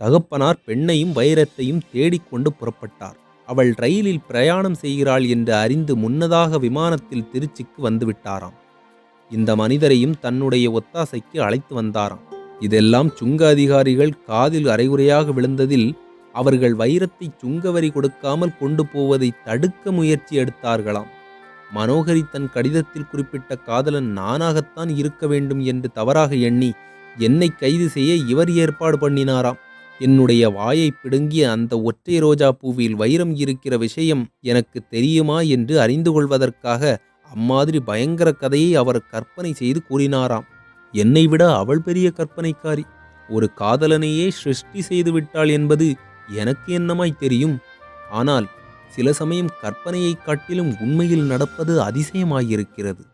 தகப்பனார் பெண்ணையும் வைரத்தையும் தேடிக்கொண்டு புறப்பட்டார். அவள் ரயிலில் பிரயாணம் செய்கிறாள் என்று அறிந்து முன்னதாக விமானத்தில் திருச்சிக்கு வந்துவிட்டாராம். இந்த மனிதரையும் தன்னுடைய ஒத்தாசைக்கு அழைத்து வந்தாராம். இதெல்லாம் சுங்க அதிகாரிகள் காதில் அரைகுறையாக விழுந்ததில் அவர்கள் வைரத்தை சுங்கவரி கொடுக்காமல் கொண்டு போவதை தடுக்க முயற்சி எடுத்தார்களாம். மனோகரி தன் கடிதத்தில் குறிப்பிட்ட காதலன் நானாகத்தான் இருக்க வேண்டும் என்று தவறாக எண்ணி என்னை கைது செய்ய இவர் ஏற்பாடு பண்ணினாராம். என்னுடைய வாயை பிடுங்கிய அந்த ஒற்றை ரோஜா பூவில் வைரம் இருக்கிற விஷயம் எனக்கு தெரியுமா என்று அறிந்து கொள்வதற்காக அம்மாதிரி பயங்கர கதையை அவர் கற்பனை செய்து கூறினாராம். என்னை விட அவள் பெரிய கற்பனைக்காரி. ஒரு காதலனையே சிருஷ்டி செய்து விட்டாள் என்பது எனக்கு என்னமாய் தெரியும். ஆனால் சில சமயம் கற்பனையைக் காட்டிலும் உண்மையில் நடப்பது அதிசயமாயிருக்கிறது.